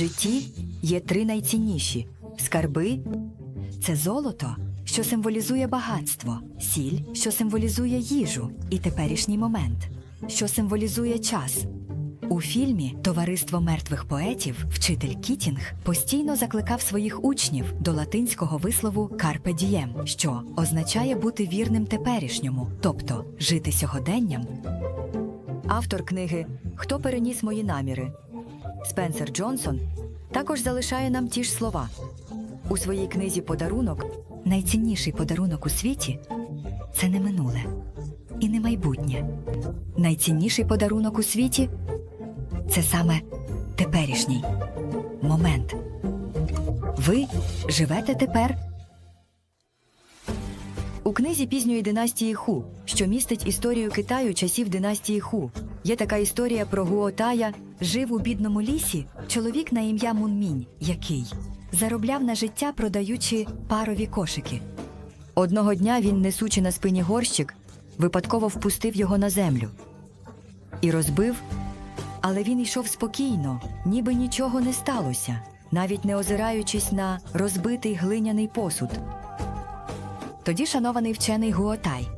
житті є три найцінніші скарби це золото, що символізує багатство, сіль, що символізує їжу, і теперішній момент, що символізує час. У фільмі Товариство мертвих поетів вчитель Кітінг постійно закликав своїх учнів до латинського вислову «Carpe diem», що означає бути вірним теперішньому, тобто жити сьогоденням. Автор книги Хто переніс мої наміри Спенсер Джонсон також залишає нам ті ж слова. У своїй книзі Подарунок найцінніший подарунок у світі це не минуле і не майбутнє. Найцінніший подарунок у світі це саме теперішній момент. Ви живете тепер. У книзі пізньої династії Ху, що містить історію Китаю часів династії Ху, є така історія про Гуотая. Жив у бідному лісі чоловік на ім'я Мунмінь, який заробляв на життя, продаючи парові кошики. Одного дня він, несучи на спині горщик, випадково впустив його на землю і розбив, але він йшов спокійно, ніби нічого не сталося, навіть не озираючись на розбитий глиняний посуд. Тоді шанований вчений Гуотай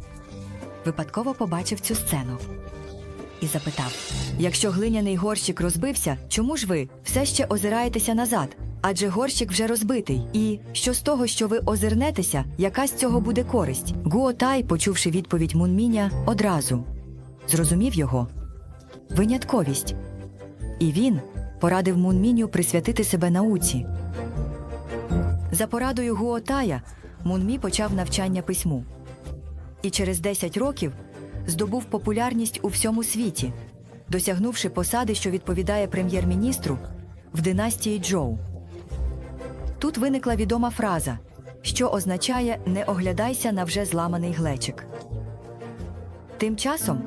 випадково побачив цю сцену і запитав: якщо глиняний горщик розбився, чому ж ви все ще озираєтеся назад? Адже горщик вже розбитий. І що з того, що ви озирнетеся, яка з цього буде користь? Гуотай, почувши відповідь Мунміня, одразу зрозумів його винятковість. І він порадив Мунміню присвятити себе науці. За порадою Гуотая Мунмі почав навчання письму. І через 10 років здобув популярність у всьому світі, досягнувши посади, що відповідає прем'єр-міністру в династії Джоу. Тут виникла відома фраза, що означає не оглядайся на вже зламаний глечик. Тим часом,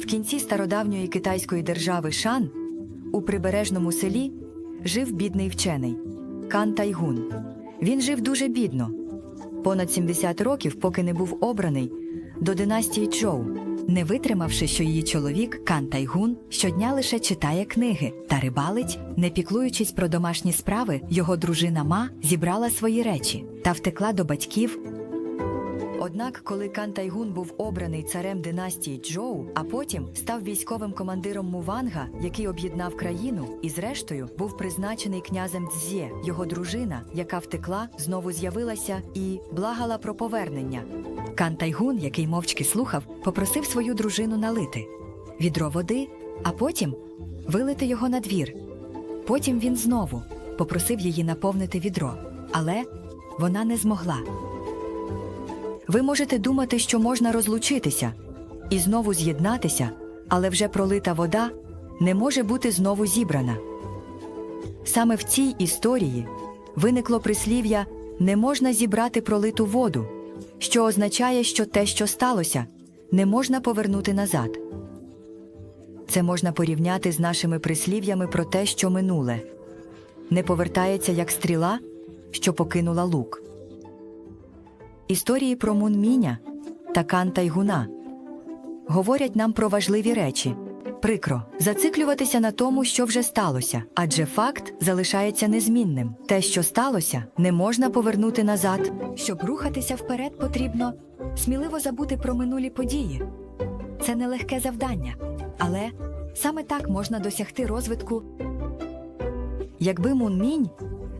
в кінці стародавньої китайської держави Шан у прибережному селі жив бідний вчений Кан Тайгун. Він жив дуже бідно, понад 70 років, поки не був обраний до династії Чоу, не витримавши, що її чоловік Кан Тайгун щодня лише читає книги та рибалить, не піклуючись про домашні справи, його дружина Ма зібрала свої речі та втекла до батьків. Однак, коли Кан Тайгун був обраний царем династії Джоу, а потім став військовим командиром Муванга, який об'єднав країну, і зрештою був призначений князем Цзє, його дружина, яка втекла, знову з'явилася і благала про повернення. Кан Тайгун, який мовчки слухав, попросив свою дружину налити відро води, а потім вилити його на двір. Потім він знову попросив її наповнити відро, але вона не змогла. Ви можете думати, що можна розлучитися і знову з'єднатися, але вже пролита вода не може бути знову зібрана. Саме в цій історії виникло прислів'я не можна зібрати пролиту воду, що означає, що те, що сталося, не можна повернути назад. Це можна порівняти з нашими прислів'ями про те, що минуле не повертається як стріла, що покинула лук. Історії про Мунміня та Кан Тайгуна говорять нам про важливі речі. Прикро зациклюватися на тому, що вже сталося, адже факт залишається незмінним. Те, що сталося, не можна повернути назад. Щоб рухатися вперед, потрібно сміливо забути про минулі події. Це нелегке завдання, але саме так можна досягти розвитку. Якби Мунмінь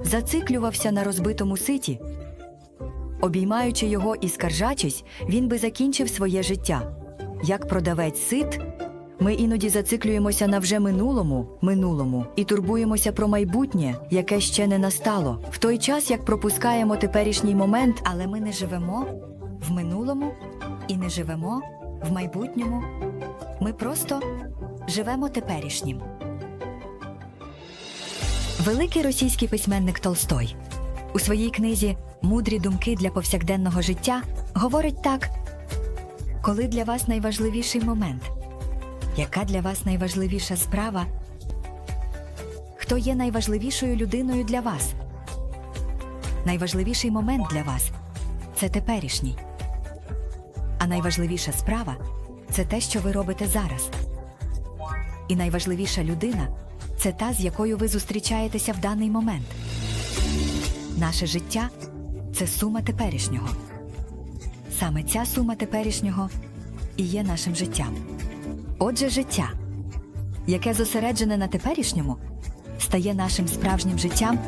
зациклювався на розбитому ситі, Обіймаючи його і скаржачись, він би закінчив своє життя. Як продавець сит, ми іноді зациклюємося на вже минулому, минулому і турбуємося про майбутнє, яке ще не настало. В той час як пропускаємо теперішній момент, але ми не живемо в минулому і не живемо в майбутньому. Ми просто живемо теперішнім. Великий російський письменник Толстой у своїй книзі Мудрі думки для повсякденного життя говорить так: коли для вас найважливіший момент? Яка для вас найважливіша справа? Хто є найважливішою людиною для вас? Найважливіший момент для вас це теперішній. А найважливіша справа це те, що ви робите зараз. І найважливіша людина це та, з якою ви зустрічаєтеся в даний момент. Наше життя це сума теперішнього. Саме ця сума теперішнього і є нашим життям. Отже, життя, яке зосереджене на теперішньому, стає нашим справжнім життям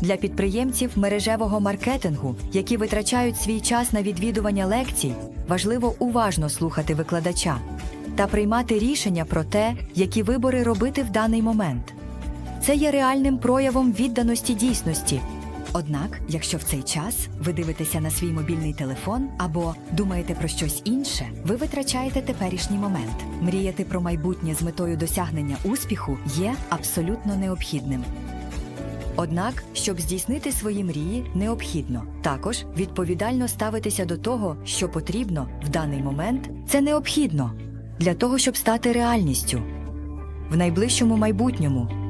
для підприємців мережевого маркетингу, які витрачають свій час на відвідування лекцій, важливо уважно слухати викладача та приймати рішення про те, які вибори робити в даний момент. Це є реальним проявом відданості дійсності. Однак, якщо в цей час ви дивитеся на свій мобільний телефон або думаєте про щось інше, ви витрачаєте теперішній момент. Мріяти про майбутнє з метою досягнення успіху є абсолютно необхідним. Однак, щоб здійснити свої мрії, необхідно також відповідально ставитися до того, що потрібно в даний момент. Це необхідно для того, щоб стати реальністю. В найближчому майбутньому